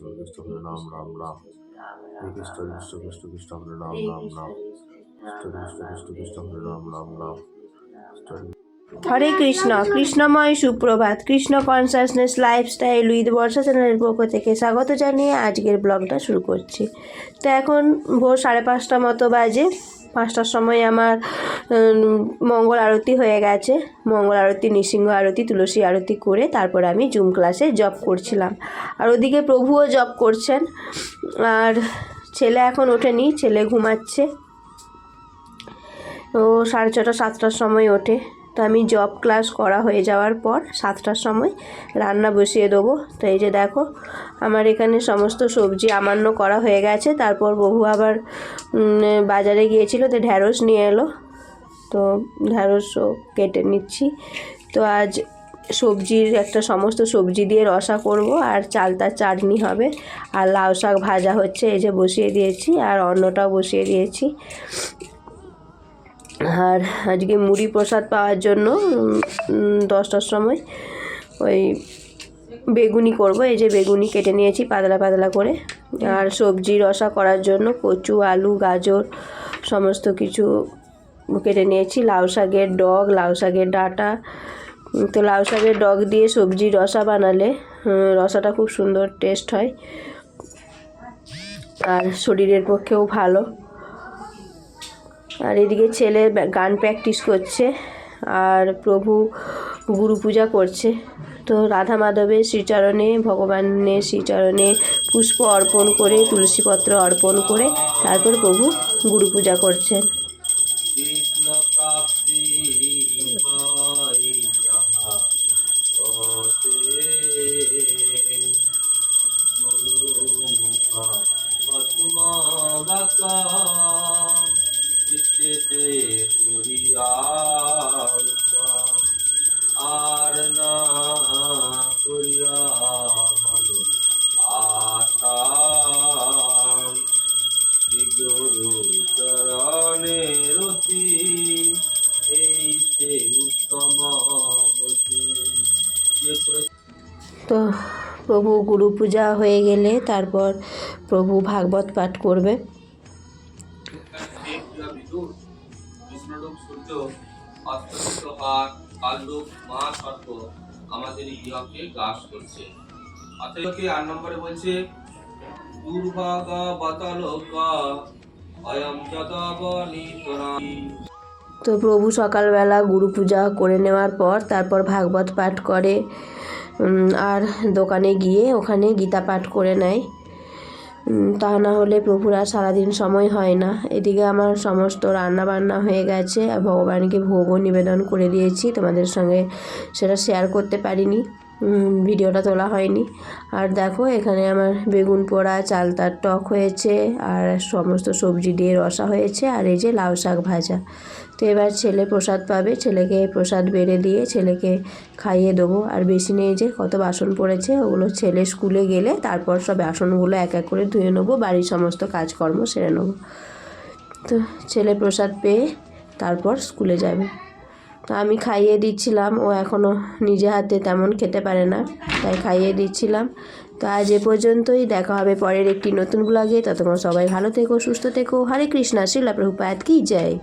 হরে কৃষ্ণ হরে কৃষ্ণ কৃষ্ণময় সুপ্রভাত Krishna consciousness lifestyle with Barsha চ্যানেলের পক্ষ থেকে স্বাগত জানিয়ে আজকের ব্লগটা শুরু করছি। তো এখন ভোর সাড়ে পাঁচটা মতো বাজে। পাঁচটার সময় আমার মঙ্গল আরতি হয়ে গেছে। মঙ্গল আরতি, নৃসিংহ আরতি, তুলসী আরতি করে তারপর আমি জুম ক্লাসে জব করছিলাম। আর ওদিকে প্রভুও জব করছেন। আর ছেলে এখন ওঠেনি, ছেলে ঘুমাচ্ছে। ও সাড়ে ছটা, সাতটার সময় ওঠে। তো আমি জব ক্লাস করা হয়ে যাওয়ার পর সাতটার সময় রান্না বসিয়ে দেবো। তো এই যে দেখো, আমার এখানে সমস্ত সবজি আমান্য করা হয়ে গেছে। তারপর বহু আবার বাজারে গিয়েছিল, তো ঢ্যাঁড়স নিয়ে এলো। তো ঢ্যাঁড়সও কেটে নিচ্ছি। তো আজ সবজির একটা সমস্ত সবজি দিয়ে রসা করব, আর চালতার চাটনি হবে, আর লাউ শাক ভাজা হচ্ছে, এই যে বসিয়ে দিয়েছি, আর অন্নটাও বসিয়ে দিয়েছি। আর আজকে মুড়ি প্রসাদ পাওয়ার জন্য দশটার সময় ওই বেগুনি করব, এই যে বেগুনি কেটে নিয়েছি পাতলা পাতলা করে। আর সবজি রসা করার জন্য কচু, আলু, গাজর, সমস্ত কিছু কেটে নিয়েছি। লাউ শাকের ডগ, লাউ শাকের ডাঁটা। তো লাউ শাকের ডগ দিয়ে সবজি রসা বানালে রসাটা খুব সুন্দর টেস্ট হয়। আর শরীরের পক্ষেও ভালো। আর এদিকে ছেলে গান প্র্যাকটিস করছে। আর প্রভু গুরু পূজা করছে। তো রাধা মাধবের শ্রীচরণে ভগবানের শ্রীচরণে পুষ্প অর্পণ করে, তুলসীপত্র অর্পণ করে, তারপর প্রভু গুরু পূজা করছেন চিত্তেতে করিয়া আর না করিয়া ভালো রতি, এই সে উত্তম তো প্রভু গুরু পূজা হয়ে গেলে তারপর প্রভু ভাগবত পাঠ করবে। সর্প আমাদের ইহকে গ্রাস করছে। নম্বরে বলছে অয়ম তো প্রভু সকালবেলা গুরু পূজা করে নেওয়ার পর তারপর ভাগবত পাঠ করে আর দোকানে গিয়ে ওখানে গীতা পাঠ করে নেয়। তা না হলে প্রভুর আর সারাদিন সময় হয় না। এদিকে আমার সমস্ত রান্না বান্না হয়ে গেছে আর ভগবানকে ভোগও নিবেদন করে দিয়েছি। তোমাদের সঙ্গে সেটা শেয়ার করতে পারিনি। ভিডিওটা তোলা হয়নি। আর দেখো, এখানে আমার বেগুন পোড়া, চালতার টক হয়েছে, আর সমস্ত সবজি দিয়ে রসা হয়েছে, আর এই যে লাউ শাক ভাজা। তো এবার ছেলে প্রসাদ পাবে, ছেলেকে প্রসাদ বেড়ে দিয়ে ছেলেকে খাইয়ে দেবো। আর বেশি নেই যে, কত বাসন পড়েছে, ওগুলো ছেলে স্কুলে গেলে তারপর সব বাসনগুলো এক এক করে ধুয়ে নেব, বাড়ির সমস্ত কাজকর্ম সেরে নেব। তো ছেলে প্রসাদ পেয়ে তারপর স্কুলে যাবে। আমি খাইয়ে দিচ্ছিলাম। ও এখনও নিজে হাতে তেমন খেতে পারে না, তাই খাইয়ে দিচ্ছিলাম। তো আজ এ পর্যন্তই, দেখা হবে পরের একটি নতুন ব্লগে ততক্ষণ সবাই ভালো থেকো, সুস্থ থেকো। হরে কৃষ্ণা, শিলা কি জয়।